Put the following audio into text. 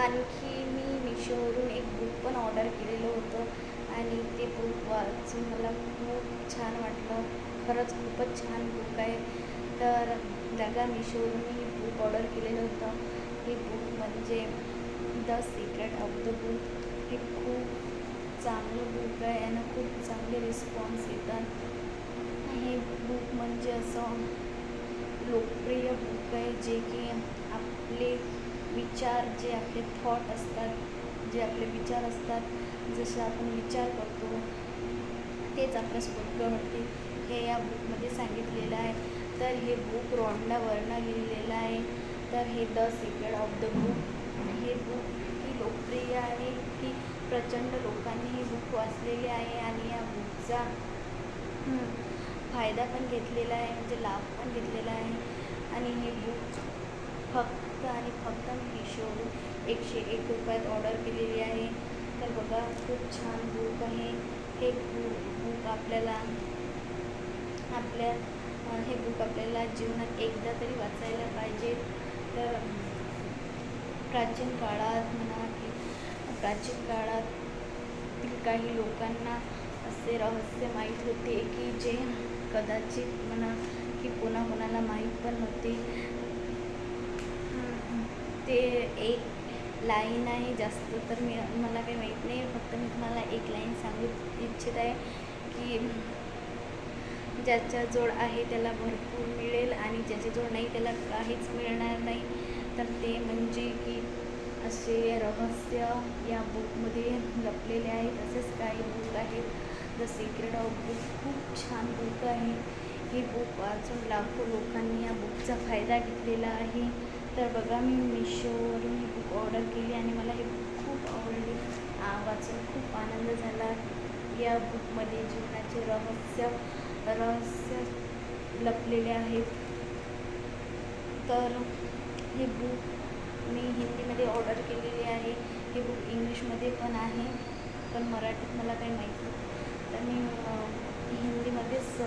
आणखी मी मिशोवरून एक बुक पण ऑर्डर केलेलं होतं आणि ते बुक वाचून मला खूप छान वाटलं. खरंच खूपच छान बुक आहे. तर दादा मिशोवरून मी बुक ऑर्डर केलेलं होतं. हे बुक म्हणजे the secret of the book हे खूप चांगलं बुक आहे आणि खूप चांगले रिस्पॉन्स येतात. हे बुक म्हणजे असं लोकप्रिय बुक विचार जे आपले थॉट असतात जे आपले विचार असतात जसे आपण विचार करतो तेच आपल्यासोबत घडते हे या बुकमध्ये सांगितलेलं आहे. तर हे बुक रॉनला वर्णा लिहिलेलं आहे. तर हे the secret of the book हे बुक ही लोकप्रिय आहे. की प्रचंड लोकांनी हे बुक वाचलेले आहे आणि या बुकचा फायदा पण घेतलेला आहे म्हणजे लाभ पण घेतलेला आहे. आणि हे बुक फक्त आणि फक्त मी एकशे एक रुपयात ऑर्डर केलेली आहे. तर बघा खूप छान बुक आहे. हे बुक बुक आपल्याला आपल्या हे बुक आपल्याला जीवनात एकदा तरी वाचायला पाहिजे. तर प्राचीन काळात म्हणा की प्राचीन काळातील काही लोकांना असे रहस्य माहीत होते की जे कदाचित म्हणा की कोणा कोणाला माहीत पण नव्हते. ते एक लाईन आहे जास्त तर मी मला काही माहीत नाही. फक्त मी तुम्हाला एक लाईन सांगू इच्छित आहे की ज्याच्याजवळ आहे त्याला भरपूर मिळेल आणि ज्याच्याजवळ नाही त्याला काहीच मिळणार नाही. तर ते म्हणजे की असे रहस्य या बुकमध्ये लपलेले आहेत. तसेच काही बुक आहेत. द सिक्रेट ऑफ बुक खूप छान बुक आहे. ही बुक वाचून लाखो लोकांनी या बुकचा फायदा घेतलेला आहे. तर बघा मी मिशोवरून ही बुक ऑर्डर केली आणि मला ही बुक खूप आवडली आ, वाचून खूप आनंद झाला या बुकमध्ये जीवनाचे रहस्य रहस्य लपलेले आहेत. तर हे बुक मी हिंदीमध्ये ऑर्डर केलेली आहे. हे बुक इंग्लिशमध्ये पण आहे पण मराठीत मला काही माहीत तर मी हिंदीमध्येच